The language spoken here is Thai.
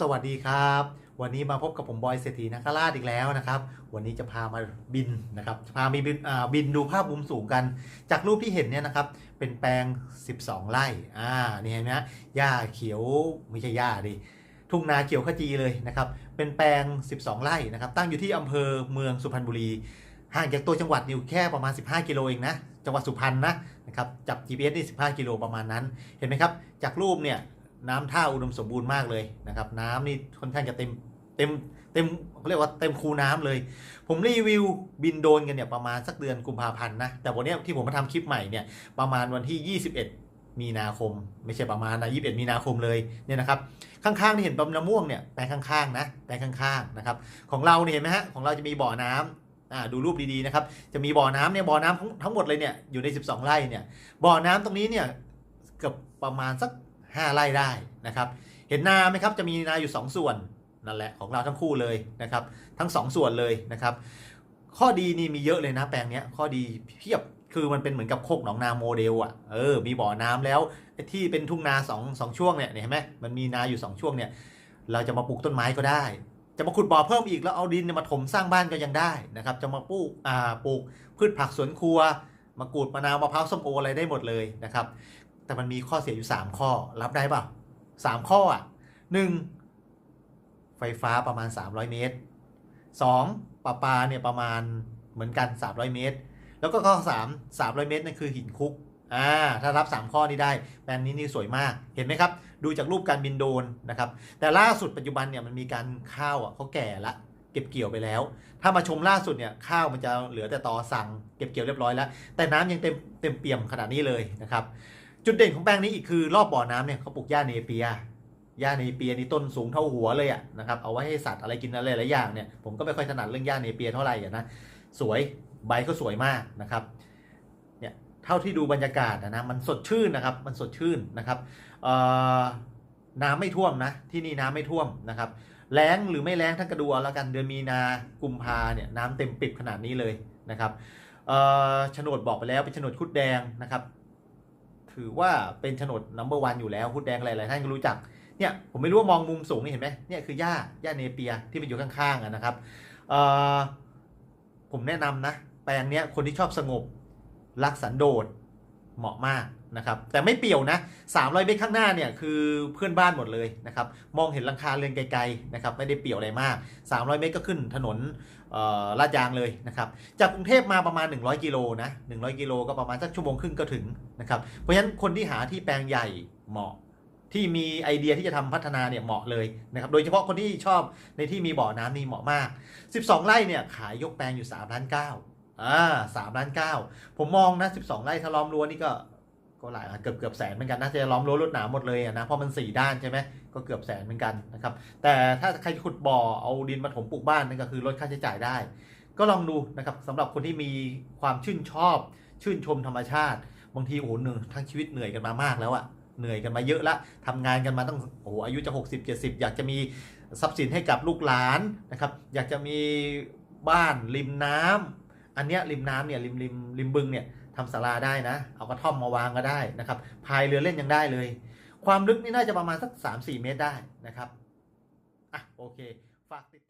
สวัสดีครับ วันนี้มาพบกับผมบอยเศรษฐีนักราอีกแล้วนะครับ วันนี้จะพามาบินนะครับพามีบินอ่าบินดูภาพมุมสูงกัน จากรูปที่เห็นเนี่ยนะครับ เป็นแปลง 12 ไร่อ่านี่เห็นไหมฮะหญ้าเขียวไม่ใช่หญ้าดิทุ่งนาเขียวขจีเลยนะครับ เป็นแปลง 12 ไร่นะครับ ตั้งอยู่ที่อำเภอเมืองสุพรรณบุรีห่างจากตัวจังหวัดอยู่แค่ประมาณ 15 กิโลเองนะจังหวัดสุพรรณนะนะครับจับ GPS นี่15 กิโลประมาณนั้นเห็นไหมครับ จากรูปเนี่ย น้ำท่าอุดมสมบูรณ์มากเลยนะครับ น้ำนี่ค่อนข้างจะเต็มเต็มเต็มเขาเรียกว่าเต็มคูน้ำเลย ผมรีวิวบินโดนกันเนี่ยประมาณสักเดือนกุมภาพันธ์นะ แต่วันเนี้ยที่ผมมาทำคลิปใหม่เนี่ยประมาณวันที่ 21 มีนาคม ไม่ใช่ประมาณนะ21 มีนาคมเลยเนี่ยนะครับ ข้างๆที่เห็นปมะม่วงเนี่ยแปลงข้างๆนะแปลงข้างๆนะครับของเราเนี่ยเห็นไหมฮะของเราจะมีบ่อน้ำอ่าดูรูปดีๆนะครับ จะมีบ่อน้ำเนี่ยบ่อน้ำทั้งหมดเลยเนี่ยอยู่ใน 12 ไร่เนี่ยบ่อน้ำตรงนี้เนี่ยเกือบประมาณสัก 5ไร่ได้นะครับ เห็นนาไหมครับจะมีนาอยู่ 2 ส่วนนั่นแหละของเราทั้งคู่เลยนะครับ ทั้ง 2 ส่วนเลยนะครับ ข้อดีนี่มีเยอะเลยนะแปลงเนี้ยข้อดีเพียบคือมันเป็นเหมือนกับโคกหนองนาโมเดลอะเออมีบ่อน้ำแล้วที่เป็นทุ่งนาสองสองช่วงเนี่ยเห็นไหมมันมีนาอยู่2ช่วงเนี่ย เราจะมาปลูกต้นไม้ก็ได้ จะมาขุดบ่อเพิ่มอีกแล้วเอาดินมาถมสร้างบ้านก็ยังได้นะครับ จะมาปลูกอ่าปลูกพืชผักสวนครัวมากรูดมะนาวมะพร้าวส้มโออะไรได้หมดเลยนะครับ แต่มันมีข้อเสียอยู่ 3 ข้อ รับได้เปล่าสามข้ออะหนึ่งไฟฟ้าประมาณ 300 เมตร 2. ประปาเนี่ยประมาณเหมือนกัน 300 เมตร แล้วก็ข้อ 3 300 เมตรนั่นคือหินคุกอ่าถ้ารับ 3 ข้อนี้ได้แปลงนี้นี่สวยมากเห็นไหมครับ ดูจากรูปการบินโดนนะครับ แต่ล่าสุดปัจจุบันเนี่ยมันมีการข้าวอะเขาแก่ละเก็บเกี่ยวไปแล้ว ถ้ามาชมล่าสุดเนี่ยข้าวมันจะเหลือแต่ตอสั่งเก็บเกี่ยวเรียบร้อยแล้ว แต่น้ำยังเต็มเต็มเปี่ยมขนาดนี้เลยนะครับ จุดเด่นของแปลงนี้อีกคือรอบบ่อน้ำเนี่ยเขาปลูกหญ้าเนเปียหญ้าเนเปียนี่ต้นสูงเท่าหัวเลยอะนะครับเอาไว้ให้สัตว์อะไรกินอะไรหลายอย่างเนี่ยผมก็ไม่ค่อยถนัดเรื่องหญ้าเนเปียเท่าไหร่อะนะสวยใบก็สวยมากนะครับเนี่ยเท่าที่ดูบรรยากาศนะนะมันสดชื่นนะครับมันสดชื่นนะครับเอ่อน้ำไม่ท่วมนะที่นี่น้ำไม่ท่วมนะครับแล้งหรือไม่แล้งท่านก็ดูเอาแล้วกันเดือนมีนากุมภาเนี่ยน้ำเต็มปิบขนาดนี้เลยนะครับเออโฉนดบอกไปแล้วเป็นโฉนดคุดแดงนะครับ ถือว่าเป็นโฉนดนัมเบอร์วันอยู่แล้วพุดแดงหลายๆท่านก็รู้จักเนี่ยผมไม่รู้ว่ามองมุมสูงนี่เห็นไหมเนี่ยคือหญ้าหญ้าเนเปียที่มันอยู่ข้างๆนะครับผมแนะนำนะแปลงเนี้ยคนที่ชอบสงบรักสันโดษเหมาะมาก นะครับแต่ไม่เปี่ยวนะ 300 เมตรข้างหน้าเนี่ยคือเพื่อนบ้านหมดเลยนะครับมองเห็นลังคาเรือนไกลๆนะครับไม่ได้เปี่ยวอะไรมาก 300 เมตรก็ขึ้นถนนลาดยางเลยนะครับจากกรุงเทพมาประมาณ 100 กิโลนะ100 กิโลก็ประมาณสักชั่วโมงครึ่งก็ถึงนะครับเพราะฉะนั้นคนที่หาที่แปลงใหญ่เหมาะที่มีไอเดียที่จะทำพัฒนาเนี่ยเหมาะเลยนะครับโดยเฉพาะคนที่ชอบในที่มีบ่อน้ำนี่เหมาะมาก 12 ไร่เนี่ยขายยกแปลงอยู่3ล้าน9อ่า3ล้าน9ผมมองนะ 12 ไร่ถ้าล้อมรั้วนี่ก็ ก็หลายเกือบเกือบแสนเหมือนกันนะจะล้อมรั้วรวดหนามหมดเลยอะนะเพราะมัน4ด้านใช่ไหมก็เกือบแสนเหมือนกันนะครับแต่ถ้าใครขุดบ่อเอาดินมาถมปลูกบ้านนั่นก็คือลดค่าใช้จ่ายได้ ก็ลองดูนะครับสำหรับคนที่มีความชื่นชอบ ชื่นชมธรรมชาติบางทีโอ้โหหนึ่งทั้งชีวิตเหนื่อยกันมามากแล้วอะเหนื่อยกันมาเยอะละทำงานกันมาตั้งโอ้โหอายุจะ 60 70 อยากจะมีทรัพย์สินให้กับลูกหลานนะครับอยากจะมีบ้านริมน้ำอันเนี้ยริมน้ำเนี่ยริมริมริมบึงเนี่ย ทำศาลาได้นะ เอากระท่อมมาวางก็ได้นะครับ พายเรือเล่นยังได้เลย ความลึกนี่น่าจะประมาณสัก 3-4 เมตรได้นะครับ อะโอเค ฝากติด